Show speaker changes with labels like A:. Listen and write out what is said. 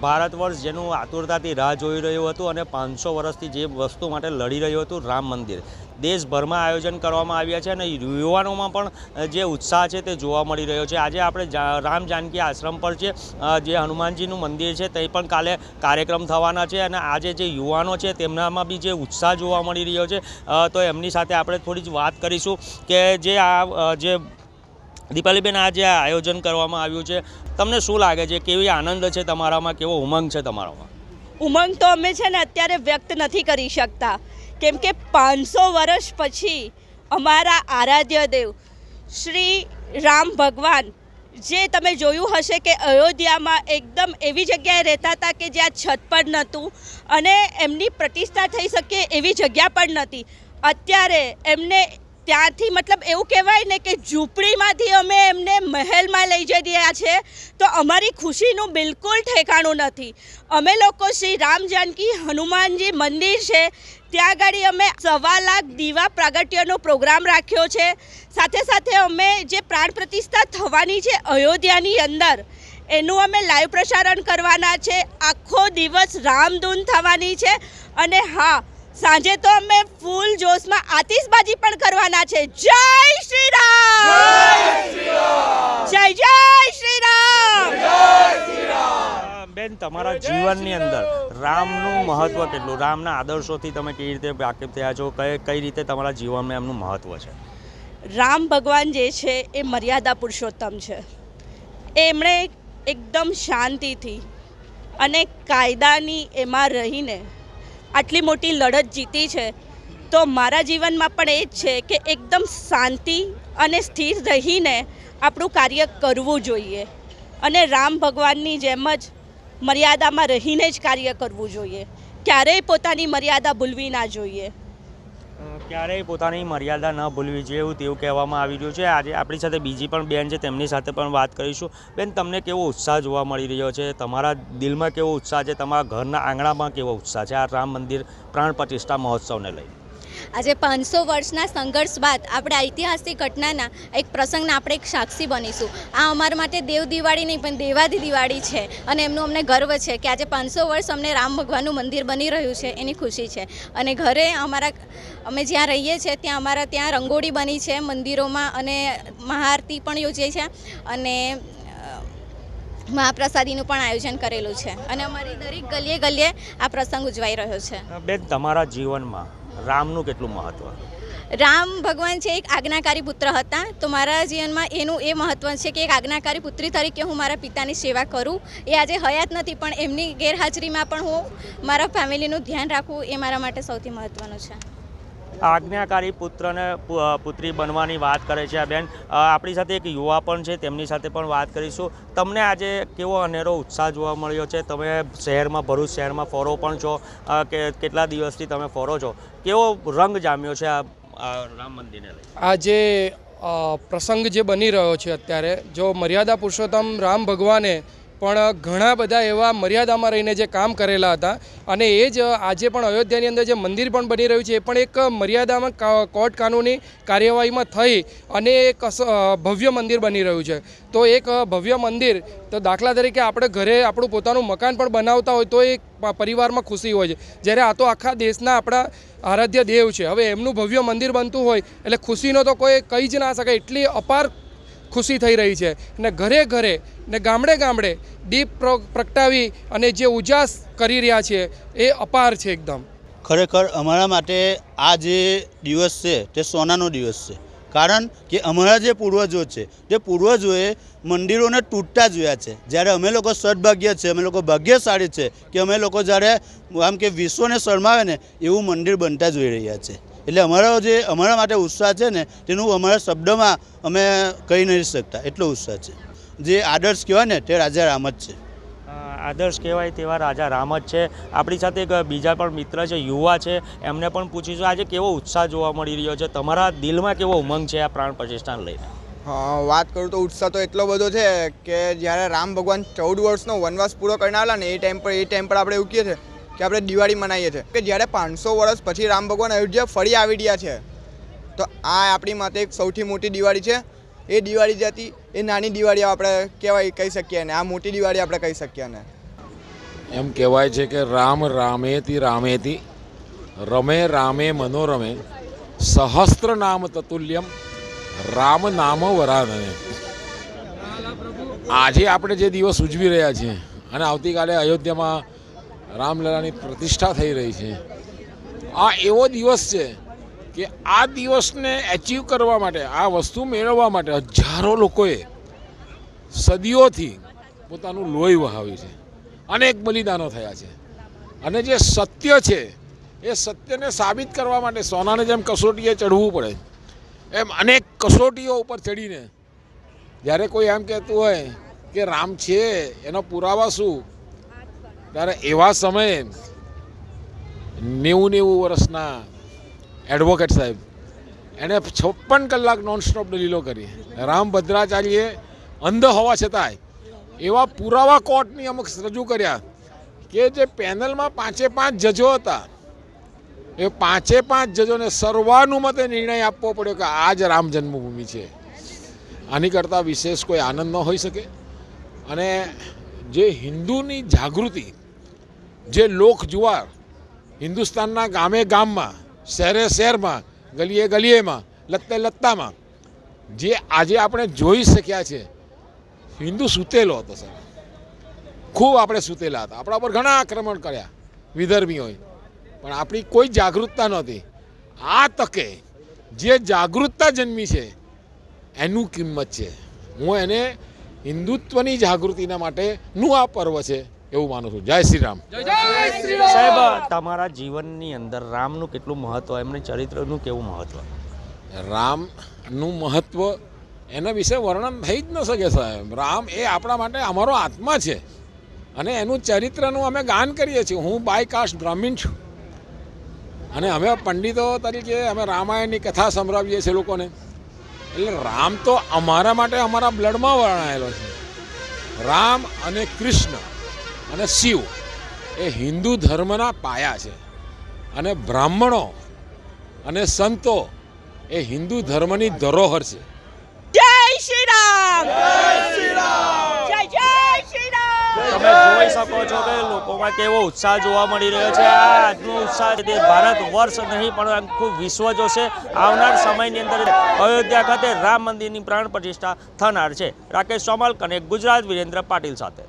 A: ભારત વર્ષ જેનું આતુરતાથી રાહ જોઈ રહ્યું હતું અને પાંચસો વર્ષથી જે વસ્તુ માટે લડી રહ્યું હતું, રામ મંદિર. દેશભરમાં આયોજન કરવામાં આવ્યા છે અને યુવાનોમાં પણ જે ઉત્સાહ છે તે જોવા મળી રહ્યો છે. આજે આપણે રામ જાનકી આશ્રમ પર છે જે હનુમાનજીનું મંદિર છે, તે પણ કાલે કાર્યક્રમ થવાના છે અને આજે જે યુવાનો છે તેમનામાં બી જે ઉત્સાહ જોવા મળી રહ્યો છે. તો એમની સાથે આપણે થોડી જ વાત કરીશું કે જે આ જે દીપાલીબેન આ જે આયોજન કરવામાં આવ્યું છે. તમને શું લાગે છે? કેવી આનંદ છે તમારામાં? કેવો ઉમંગ છે તમારામાં?
B: ઉમંગ તો અમે છે ને અત્યારે વ્યક્ત નથી કરી શકતા. કેમ કે પાંચસો વર્ષ પછી અમારા આરાધ્ય દેવ શ્રી રામ ભગવાન જે તમે જોયું હશે કે અયોધ્યામાં એકદમ એવી જગ્યાએ રહેતા હતા કે જ્યાં છત પણ નહોતું અને એમની પ્રતિષ્ઠા થઈ શકે એવી જગ્યા પણ નહોતી. અત્યારે એમને ત્યાંથી મતલબ એવું કહેવાય ને કે ઝૂંપડીમાંથી અમે એમને મહેલમાં લઈ જઈ રહ્યા છે, તો અમારી ખુશીનું બિલકુલ ઠેકાણું નથી. અમે લોકો શ્રી રામ જાનકી હનુમાનજી મંદિર છે, ત્યાં આગળ અમે સવા લાખ દીવા પ્રાગટ્યનો પ્રોગ્રામ રાખ્યો છે. સાથે સાથે અમે જે પ્રાણ પ્રતિષ્ઠા થવાની છે અયોધ્યાની અંદર, એનું અમે લાઈવ પ્રસારણ કરવાના છે. આખો દિવસ રામધૂન થવાની છે અને હા સાંજે તો અમે ફૂલ જોશમાં આતિશબાજી પણ કરવાના છે. જય શ્રી રામ જય જય શ્રી રામ
A: બેન તમારા જીવનની અંદર રામનું મહત્વ કેટલું? રામના આદર્શોથી તમે કેવી રીતે વાકેફ થયા છો? કઈ કઈ રીતે તમારા જીવનમાં એમનું મહત્વ છે?
B: રામ ભગવાન જે છે એ મર્યાદા પુરુષોત્તમ છે. એમણે એકદમ શાંતિથી અને કાયદાની એમાં રહીને આટલી મોટી લડત જીતી છે, તો મારા જીવનમાં પણ એ જ છે કે એકદમ શાંતિ અને સ્થિર રહીને આપણું કાર્ય કરવું જોઈએ. અને રામ ભગવાનની જેમ જ મર્યાદામાં રહીને જ કાર્ય કરવું જોઈએ. ક્યારેય પોતાની મર્યાદા ભૂલવી ના જોઈએ.
A: ક્યારેય પોતાની મર્યાદા ન ભૂલવી જોઈએ એવું તેવું કહેવામાં આવી રહ્યું છે. આજે આપણી સાથે બીજી પણ બેન છે, તેમની સાથે પણ વાત કરીશું. બેન, તમને કેવો ઉત્સાહ જોવા મળી રહ્યો છે? તમારા દિલમાં કેવો ઉત્સાહ છે? તમારા ઘરના આંગણામાં કેવો ઉત્સાહ છે? આ રામ મંદિર પ્રાણ પ્રતિષ્ઠા મહોત્સવને લઈ
C: આજે પાંચસો વર્ષના સંઘર્ષ બાદ આપણે ઐતિહાસિક ઘટનાના એક પ્રસંગના આપણે એક સાક્ષી બનીશું. આ અમારા માટે દેવ દિવાળી નહીં, પણ દેવાદી દિવાળી છે અને એમનું અમને ગર્વ છે કે આજે પાંચસો વર્ષ અમને રામ ભગવાનનું મંદિર બની રહ્યું છે, એની ખુશી છે. અને ઘરે અમારા, અમે જ્યાં રહીએ છીએ, ત્યાં અમારા ત્યાં રંગોળી બની છે મંદિરોમાં અને મહાઆરતી પણ યોજાઈ છે અને મહાપ્રસાદીનું પણ આયોજન કરેલું છે. અને અમારી દરેક ગલીએ ગલીએ આ પ્રસંગ ઉજવાઈ રહ્યો છે.
A: બેન, તમારા જીવનમાં રામનું કેટલું મહત્વ?
C: રામ ભગવાન છે એક આજ્ઞાકારી પુત્ર હતા. તો મારા જીવનમાં એનું એ મહત્વ છે કે એક આજ્ઞાકારી પુત્રી તરીકે હું મારા પિતાની સેવા કરું. એ આજે હયાત નથી, પણ એમની ગેરહાજરીમાં પણ હું મારા ફેમિલીનું ધ્યાન રાખવું એ મારા માટે સૌથી મહત્વનું છે.
A: આજ્ઞાકારી પુત્રને પુત્રી બનવાની વાત કરે છે આ બેન. આપણી સાથે એક યુવા પણ છે, તેમની સાથે પણ વાત કરીશું. તમને આજે કેવો અનેરો ઉત્સાહ જોવા મળ્યો છે? તમે શહેરમાં, ભરૂચ શહેરમાં ફરો પણ છો. કે કેટલા દિવસથી તમે ફરો છો? કેવો રંગ જામ્યો છે આ રામ મંદિરને લઈ?
D: આ પ્રસંગ જે બની રહ્યો છે અત્યારે, જો મર્યાદા પુરુષોત્તમ રામ ભગવાને પણ ઘણા બધા એવા મર્યાદામાં રહીને જે કામ કરેલા હતા અને એ જ આજે પણ અયોધ્યાની અંદર જે મંદિર પણ બની રહ્યું છે, એ પણ એક મર્યાદામાં કોર્ટ કાનૂની કાર્યવાહીમાં થઈ અને એક ભવ્ય મંદિર બની રહ્યું છે. તો એક ભવ્ય મંદિર તો દાખલા તરીકે આપણે ઘરે આપણું પોતાનું મકાન પણ બનાવતા હોય તો એ પરિવારમાં ખુશી હોય છે. જ્યારે આ તો આખા દેશના આપણા આરાધ્ય દેવ છે. હવે એમનું ભવ્ય મંદિર બનતું હોય એટલે ખુશીનો તો કોઈ કહી જ ના શકે. એટલી અપાર ખુશી થઈ રહી છે. ને ઘરે ઘરે, ને ગામડે ગામડે દીપ પ્ર- પ્રગટાવી અને જે ઉજાસ કરી રહ્યા છે, એ અપાર છે એકદમ.
E: ખરેખર અમારા માટે આ જે દિવસ છે, તે સોનાનો દિવસ છે. કારણ કે અમારા જે પૂર્વજો છે, તે પૂર્વજોએ મંદિરોને તૂટતા જોયા છે. જ્યારે અમે લોકો સદભાગ્ય છે, અમે લોકો ભાગ્યશાળી છે કે અમે લોકો જ્યારે આમ કે વિશ્વને શરમાવે ને એવું મંદિર બનતા જોઈ રહ્યા છે. એટલે અમારો જે અમારા માટે ઉત્સાહ છે ને તેનું અમારા શબ્દમાં અમે કહી નથી શકતા. એટલો ઉત્સાહ છે. જે આદર્શ કહેવાય ને તે રાજા રામ જ છે.
A: આદર્શ કહેવાય તેવા રાજા રામ જ છે. આપણી સાથે એક બીજા પણ મિત્ર છે યુવા છે. એમને પણ પૂછીશું આજે કેવો ઉત્સાહ જોવા મળી રહ્યો છે? તમારા દિલમાં કેવો ઉમંગ છે આ પ્રાણ પ્રતિષ્ઠાન લઈને?
F: વાત કરું તો ઉત્સાહ તો એટલો બધો છે કે જ્યારે રામ ભગવાન ચૌદ વર્ષનો વનવાસ પૂરો કરીને આવેલા ને એ ટાઈમ પર એ ટાઈમ પર આપણે એવું કહીએ છીએ કે આપણે દિવાળી મનાવીએ છીએ. કે જ્યારે પાંચસો વર્ષ પછી રામ ભગવાન અયોધ્યા ફરી આવી રહ્યા છે, તો આ આપણી માટે એક સૌથી મોટી દિવાળી છે. એ દિવાળી જે હતી, એ નાની દિવાળી આપણે કહેવાય, કહી શકીએ ને આ મોટી દિવાળી આપણે કહી શકીએ ને
G: એમ કહેવાય છે કે રામ રામેતી રામેતી, રમે રામે મનોરમે, સહસ્ત્ર નામ તતુલ્યમ, રામ નામ વરાધને આજે આપણે જે દિવસ ઉજવી રહ્યા છીએ, અને આવતીકાલે અયોધ્યામાં રામલલાની પ્રતિષ્ઠા થઈ રહી છે. આ એવો દિવસ છે કે આ દિવસને એચીવ કરવા માટે, આ વસ્તુ મેળવવા માટે હજારો લોકોએ સદીઓથી પોતાનું લોહી વહાવ્યું છે. અનેક બલિદાનો થયા છે. અને જે સત્ય છે, એ સત્યને સાબિત કરવા માટે સોનાને જેમ કસોટીએ ચડવું પડે, એમ અનેક કસોટીઓ ઉપર ચડીને, જ્યારે કોઈ એમ કહેતું હોય કે રામ છે, એનો પુરાવા શું? ત્યારે એવા સમયે નેવું નેવું વર્ષના એડવોકેટ સાહેબ, એણે છપ્પન કલાક નોનસ્ટોપ દલીલો કરી. રામ ભદ્રાચાર્યએ અંધ હોવા છતાંય એવા પુરાવા કોર્ટની અમુક રજૂ કર્યા કે જે પેનલમાં પાંચે પાંચ જજો હતા, એ પાંચે પાંચ જજોને સર્વાનુમતે નિર્ણય આપવો પડ્યો કે આ જ રામ જન્મભૂમિ છે. આની કરતાં વિશેષ કોઈ આનંદ ન હોઈ શકે. અને જે હિન્દુની જાગૃતિ જે લોક જુવાર હિન્દુસ્તાનના ગામે ગામમાં, શહેરે શહેરમાં, ગલીએ ગલીએમાં, લત્તે લત્તામાં, જે આજે આપણે જોઈ શક્યા છે, હિન્દુ સૂતેલો હતો સર ખૂબ આપણે સૂતેલા હતા. આપણા પર ઘણા આક્રમણ કર્યા વિધર્મીઓએ. પણ આપણી કોઈ જાગૃતતા નહોતી. આ તકે જે જાગૃતતા જન્મી છે, એનું કિંમત છે. હું એને હિન્દુત્વની જાગૃતિના માટેનું આ પર્વ છે એવું માનું છું. જય શ્રી રામ
A: સાહેબ તમારા જીવનની અંદર રામનું કેટલું મહત્વ એમને ચરિત્રનું કેવું મહત્વ?
G: રામનું મહત્વ એના વિશે વર્ણન થઈ જ ન શકે સાહેબ. રામ એ આપણા માટે અમારો આત્મા છે. અને એનું ચરિત્રનું અમે ગાન કરીએ છીએ. હું બાય કાસ્ટ બ્રાહ્મીણ છું. અને અમે પંડિતો તરીકે અમે રામાયણની કથા સંભળાવીએ છીએ લોકોને. એટલે રામ તો અમારા માટે અમારા બ્લડમાં વર્ણાયેલો છે. રામ અને કૃષ્ણ અને શિવ એ હિન્દુ ધર્મના પાયા છે. અને બ્રાહ્મણો અને સંતો એ હિન્દુ ધર્મની ધરોહર છે.
B: જય શ્રી રામ જય જય શ્રી રામ
A: તમે જોઈ શકો છો કે લોકોમાં કેવો ઉત્સાહ જોવા મળી રહ્યો છે. આ આજનો ઉત્સાહ છે તે ભારત વર્ષ નહીં પણ આખું વિશ્વ જોશે. આવનાર સમયની અંદર અયોધ્યા ખાતે રામ મંદિરની પ્રાણ પ્રતિષ્ઠા થનાર છે. રાકેશ ચોમાલ અને ગુજરાત વિરેન્દ્ર પાટીલ સાથે.